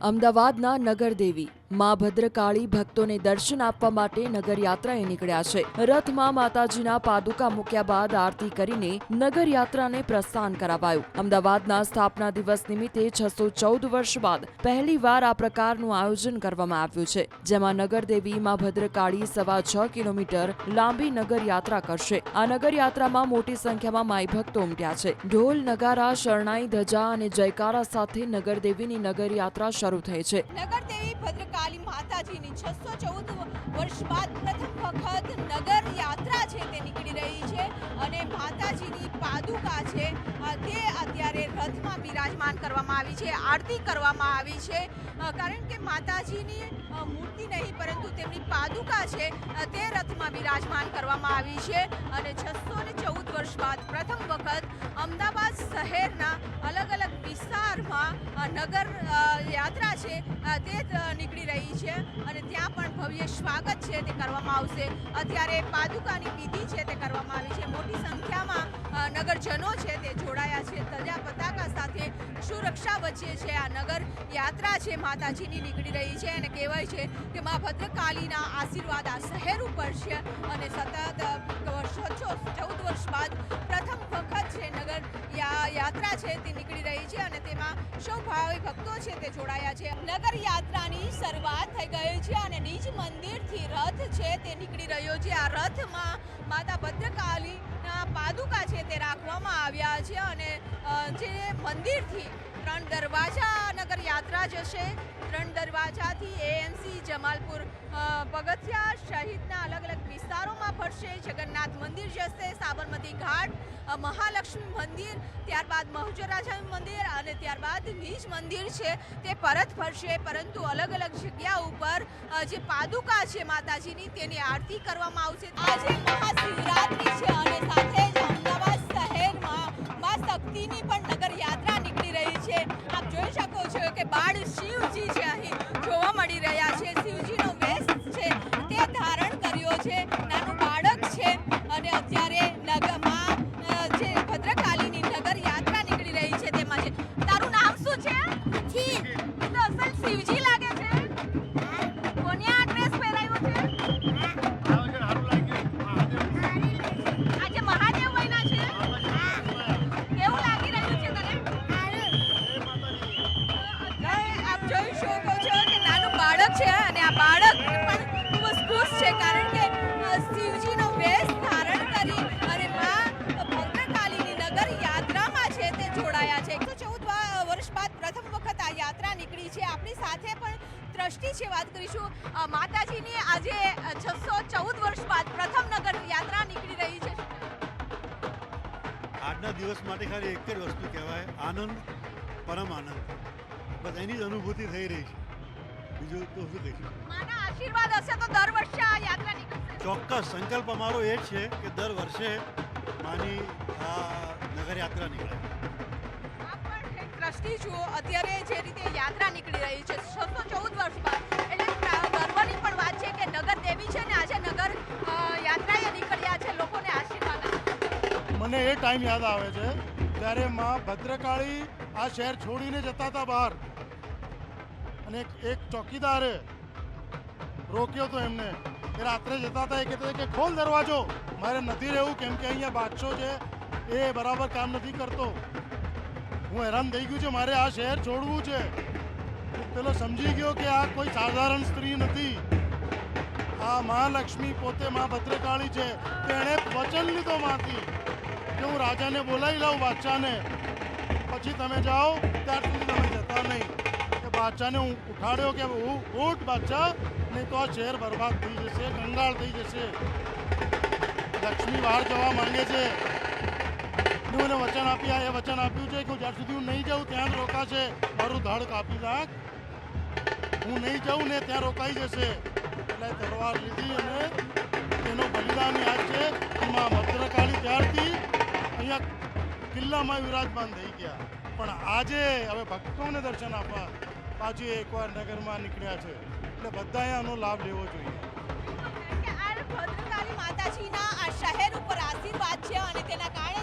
અમદાવાદના નગરદેવી. મા ભદ્રકાળી ભક્તોને દર્શન આપવા માટે નગરયાત્રાએ નીકળ્યા છે. રથમાં માતાજીના પાદુકા મૂક્યા બાદ આરતી કરીને નગરયાત્રાને પ્રસ્થાન કરાવાયું. અમદાવાદના સ્થાપના દિવસ નિમિત્તે છસો ચૌદ વર્ષ બાદ પહેલીવાર આ પ્રકારનું આયોજન કરવામાં આવ્યું છે, જેમાં નગરદેવી મા ભદ્રકાળી સવા છ કિલોમીટર લાંબી નગરયાત્રા કરશે. આ નગરયાત્રામાં મોટી સંખ્યામાં માઈ ભક્તો ઉમટ્યા છે. ઢોલ, નગારા, શરણાઈ, ધજા અને જયકારા સાથે નગરદેવીની નગરયાત્રા શરૂ થઈ છે. નગરદેવી ભદ્રકાળી માતાજીની છસો ચૌદ વર્ષ બાદ પ્રથમ વખત નગર યાત્રા છે તે નીકળી રહી છે અને માતાજીની પાદુકા છે તે રથમાં બિરાજમાન કરવામાં આવી છે, આરતી કરવામાં આવી છે. કારણ કે માતાજીની મૂર્તિ નહીં, પરંતુ તેમની પાદુકા છે તે રથમાં બિરાજમાન કરવામાં આવી છે. અને છસો ને ચૌદ વર્ષ બાદ પ્રથમ વખત અમદાવાદ શહેરના અલગ અલગ વિસ્તારમાં નગર યાત્રા છે તે નીકળી રહી છે. અને ત્યાં પણ ભવ્ય સ્વાગત છે તે કરવામાં આવશે. અત્યારે પાદુકાની વિધિ છે તે કરવામાં આવી છે. મોટી સંખ્યામાં નગરજનો છે તે જોડાયા છે. તજા પતાકા સાથે સુરક્ષા વચ્ચે છે આ નગર યાત્રા છે. માતાજીની નીકળી રહી છે અને કહેવાય છે કે મા ભદ્રકાલીના આશીર્વાદ આ શહેર ઉપર છે અને સતત વર્ષો ચૌદ વર્ષ બાદ પ્રથમ વખત છે નગર યાત્રા છે તે નીકળી રહી છે અને તેમાં સૌ ભાવિ ભક્તો છે તે જોડાયા છે. નગર યાત્રાની શરૂઆત થઈ ગઈ છે અને નિજ મંદિરથી રથ છે તે નીકળી રહ્યો છે. આ રથમાં માતા ભદ્રકાલીના જે મંદિરથી ત્રણ દરવાજા નગર યાત્રા જશે. ત્રણ દરવાજાથી એએમસી જમાલપુર પગથિયા સહિતના અલગ અલગ વિસ્તારોમાં ફરશે. જગન્નાથ મંદિર જશે, સાબરમતી ઘાટ મહાલક્ષ્મી મંદિર, ત્યારબાદ મહુજરાજા મંદિર અને ત્યારબાદ નીજ મંદિર છે તે પરત ફરશે. પરંતુ અલગ અલગ જગ્યા ઉપર જે પાદુકા છે માતાજીની, તેની આરતી કરવામાં આવશે. આજે મહાશિવરાત્રી છે અને સાથે જ મા શક્તિની વેશ ધારણ કરી અને મા ભદ્રકાલીની નગર યાત્રામાં છે તે જોડાયા છે. એકસો ચૌદ વર્ષ બાદ પ્રથમ વખત આ યાત્રા નીકળી છે. આપણી સાથે પણ ટ્રસ્ટી છે વાત કરીશું. માતાજીની આજે છસો ચૌદ વર્ષ બાદ પ્રથમ નગર યાત્રા નીકળી રહી છે. આજના દિવસ માટે ખાલી એક જ વસ્તુ કહેવાય, આનંદ, પરમ આનંદ. બસ એની જ અનુભૂતિ થઈ રહી છે. બીજું તો શું કહીશું માના આશીર્વાદ હશે તો દર વર્ષે આ યાત્રા નીકળશે. ચોક્કસ સંકલ્પ અમારો એ છે કે દર વર્ષે માની આ નગરયાત્રા નીકળે. દ્રષ્ટિ છો અત્યારે જે રીતે યાત્રા નીકળી રહી છે છસો ચૌદ વર્ષ બાદ. એટલે ગર્વની પણ વાત છે કે નગર દેવી છે ને આજે નગર યાત્રાએ નીકળ્યા છે લોકોને આશીર્વાદ મને એ ટાઈમ યાદ આવે છે જ્યારે માં ભદ્રકાળી આ શહેર છોડીને જતા હતા બહાર. અને એક ચોકીદારે રોક્યો તો એમને. એ રાત્રે જતા હતા, એ કહેતા હતા કે ખોલ દરવાજો. મારે નથી રહેવું, કેમ કે અહીંયા બાદશો છે. એ બરાબર કામ નથી કરતો. હું હેરાન થઈ ગયું છે, મારે આ શહેર છોડવું છે. પેલો સમજી ગયો કે આ કોઈ સાધારણ સ્ત્રી નથી. આ મહાલક્ષ્મી પોતે મા ભદ્રકાળી છે. તેણે વચન લીધો માંથી કે હું રાજાને બોલાવી લઉં બાદશાહને. પછી તમે જાઓ, ત્યાર સુધી તમે જતા નહીં. બાદશાહને હું ઉઠાડ્યો કે ઉઠ બાદશાહ? નહીં તો આ શહેર બરબાદ થઈ જશે, કંગાળ થઈ જશે. લક્ષ્મી બહાર જવા માંગે છે. હું એને વચન આપ્યા, એ વચન આપ્યું છે કે હું જ્યાં સુધી હું નહીં જાઉં, ત્યાં જ રોકાશે. મારું ધડ કાપી નાખ. હું નહીં જાઉં ને ત્યાં રોકાઈ જશે. એટલે તલવાર લીધી અને એનો બલિદાન યાદ છે એમાં ભદ્રકાળી ત્યારથી અહીંયા કિલ્લામાં વિરાજમાન થઈ ગયા. પણ આજે હવે ભક્તોને દર્શન આપવા પાછી એકવાર નગરમાં નીકળ્યા છે. એટલે બધાએ આનો લાભ લેવો જોઈએ. ભદ્રકાળી માતાજીના આ શહેર ઉપર આશીર્વાદ છે અને તેના કારણે